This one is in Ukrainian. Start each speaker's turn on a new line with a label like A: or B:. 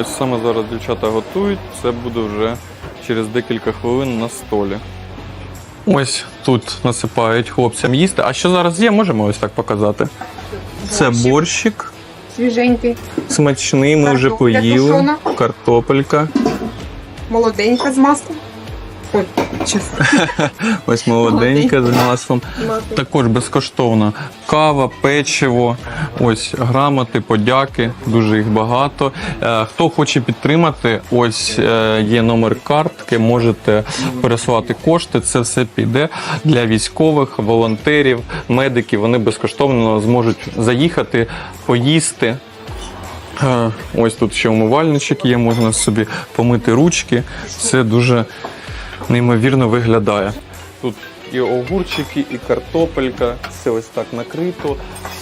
A: Ось саме зараз дівчата готують, це буде вже через декілька хвилин на столі. Ось тут насипають хлопцям їсти. А що зараз є, можемо ось так показати. Це борщик
B: Свіженький,
A: смачний, ми вже
B: Картопля
A: поїли.
B: тушона.
A: Картопелька.
B: молоденька з маслом. Ой, чесно.
A: Ось молоденька з маслом. Також безкоштовно кава, печиво, ось грамоти, подяки, дуже їх багато. Е, Хто хоче підтримати, ось е, є номер картки, можете пересилати кошти. Це все піде для військових, волонтерів, медиків. Вони безкоштовно зможуть заїхати, поїсти. Е, Ось тут ще умивальничок є, можна собі помити ручки. Все дуже неймовірно виглядає. Тут і огурчики, і картопелька, все ось так накрито.